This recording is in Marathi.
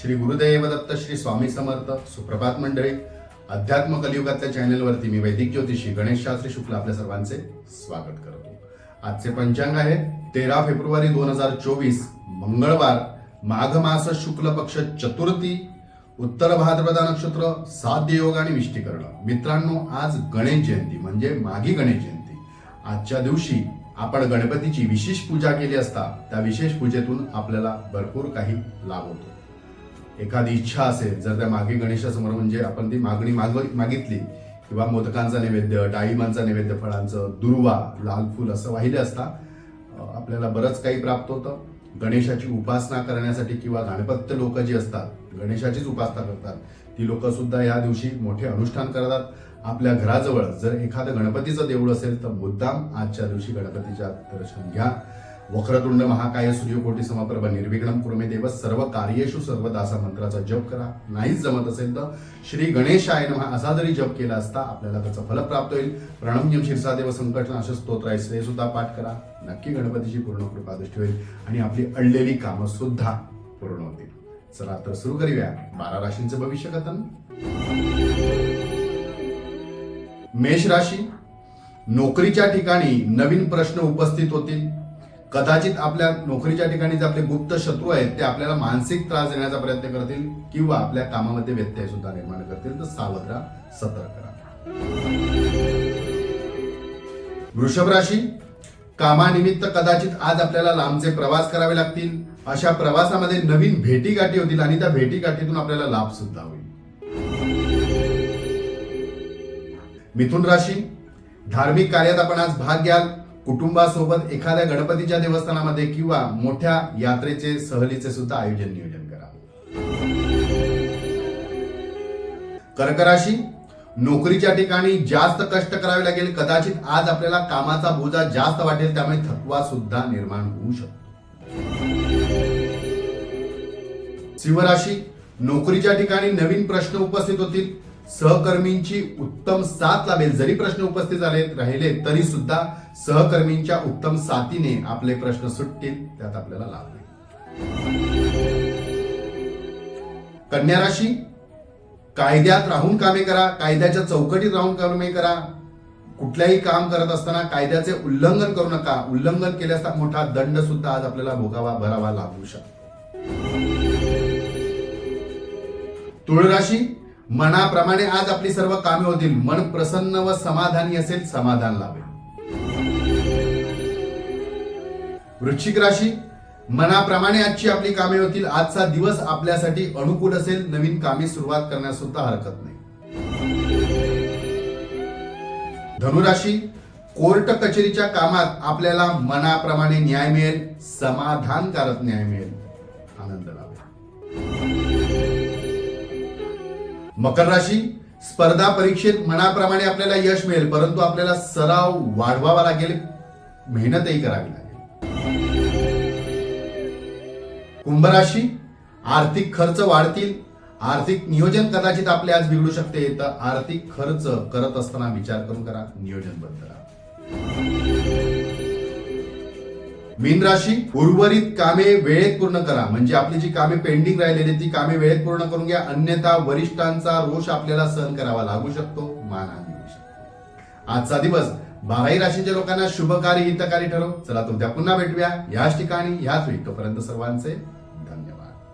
श्री गुरुदेव दत्त श्री स्वामी समर्थ सुप्रभात मंडळी. अध्यात्म कलियुगातल्या चॅनलवरती मी वैदिक ज्योतिषी गणेश शास्त्री शुक्ल आपल्या सर्वांचे स्वागत करतो. आजचे पंचांग आहे तेरा फेब्रुवारी दोन हजार चोवीस मंगळवार माघ मास शुक्ल पक्ष चतुर्थी उत्तर भाद्रपदा नक्षत्र साध्य योग आणि विष्टीकरण. मित्रांनो आज गणेश जयंती म्हणजे माघी गणेश जयंती. आजच्या दिवशी आपण गणपतीची विशेष पूजा केली असता त्या विशेष पूजेतून आपल्याला भरपूर काही लाभ होतो. एखादी इच्छा असेल जर त्या मागे गणेशासमोर म्हणजे आपण ती मागणी माग मागितली किंवा मोदकांचा नैवेद्य डाळिंबांचा नैवेद्य फळांचं दुर्वा लाल फूल असं वाहिले असता आपल्याला बरंच काही प्राप्त होतं. गणेशाची उपासना करण्यासाठी किंवा गणपत्य लोक जी असतात गणेशाचीच उपासना करतात. ती लोक सुद्धा या दिवशी मोठे अनुष्ठान करतात. आपल्या घराजवळ जर एखादं गणपतीचं देऊळ असेल तर मुद्दाम आजच्या दिवशी गणपतीच्या दर्शन घ्या. वक्रतुंड महाकाय सूर्यकोटी समप्रभ निर्विघ्नम कुर्मे देव सर्व कार्येशु सर्वदा असा मंत्राचा जप करा. नाहीच जमत असेल तर श्री गणेशाय नमः असा जरी जप केला असता आपल्याला त्याचं फल प्राप्त होईल. प्रणम्यम शिरसादेव संकटनाश स्तोत्र आहे ते सुद्धा पाठ करा. नक्की गणपतीची पूर्ण कृपा दृष्टी होईल आणि आपली अडलेली कामं सुद्धा पूर्ण होतील. चला तर सुरू करूया बारा राशींचं भविष्य कथन. मेष राशी नोकरीच्या ठिकाणी नवीन प्रश्न उपस्थित होतील. कदाचित आपल्या नोकरीच्या ठिकाणी जे आपले गुप्त शत्रू आहेत ते आपल्याला मानसिक त्रास देण्याचा प्रयत्न करतील किंवा आपल्या कामामध्ये व्यत्यय सुद्धा निर्माण करतील. तर सावध राहा सतर्क राहा. वृषभ राशी कामानिमित्त कदाचित आज आपल्याला लांबचे प्रवास करावे लागतील. अशा प्रवासामध्ये नवीन भेटी गाठी होतील आणि त्या भेटी गाठीतून आपल्याला लाभ सुद्धा होईल. मिथुन राशी धार्मिक कार्यात आपण आज भाग घ्याल. कुटुंबासोबत एखाद्या गणपतीच्या देवस्थानामध्ये किंवा मोठ्या यात्रेचे सहलीचे सुद्धा आयोजन नियोजन करा. कर्क राशी नोकरीच्या ठिकाणी जास्त कष्ट करावे लागेल. कदाचित आज आपल्याला कामाचा बोजा जास्त वाटेल त्यामुळे थकवा सुद्धा निर्माण होऊ शकतो. सिंहराशी नोकरीच्या ठिकाणी नवीन प्रश्न उपस्थित होतील. सहकर्मींची उत्तम साथ लाभेल. जरी प्रश्न उपस्थित झाले राहिले तरी सुद्धा सहकर्मींच्या उत्तम साथीने आपले प्रश्न सुटतील त्यात आपल्याला लाभ होईल कन्या राशी कायद्यात राहून कामे करा कायद्याच्या चौकटीत राहून कामे करा. कुठल्याही काम करत असताना कायद्याचे उल्लंघन करू नका. उल्लंघन केल्यास मोठा दंड सुद्धा आज आपल्याला भोगावा भरावा लागू शकतो. तुळ राशी मनाप्रमाणे आज आपली सर्व कामे होतील. मन प्रसन्न व समाधानी असेल समाधान लाभेल. वृश्चिक राशी मनाप्रमाणे आजची आपली कामे होतील. आजचा दिवस आपल्यासाठी अनुकूल असेल. नवीन कामे सुरुवात करण्यास सुद्धा हरकत नाही. धनुराशी कोर्ट कचेरीच्या कामात आपल्याला मनाप्रमाणे न्याय मिळेल. समाधानकारक न्याय मिळेल. आनंद लाभ. मकर राशी स्पर्धा परीक्षेत मनाप्रमाणे आपल्याला यश मिळेल परंतु आपल्याला सराव वाढवावा लागेल मेहनतही करावी लागेल. कुंभ राशी आर्थिक खर्च वाढतील आर्थिक नियोजन कदाचित आपले आज बिघडू शकते तर आर्थिक खर्च करत असताना विचार करून करा नियोजनबद्ध करा. मीन राशी उर्वरित कामे वेळेत पूर्ण करा. म्हणजे आपली जी कामे पेंडिंग राहिलेली ती कामे वेळेत पूर्ण करून घ्या. अन्यथा वरिष्ठांचा रोष आपल्याला सहन करावा लागू शकतो मानहानी होऊ आजचा दिवस बाराही राशीच्या लोकांना शुभकारी हितकारी ठरव. चला तुमच्या पुन्हा भेटूया. याच ठिकाणी याच वेळी तोपर्यंत सर्वांचे धन्यवाद.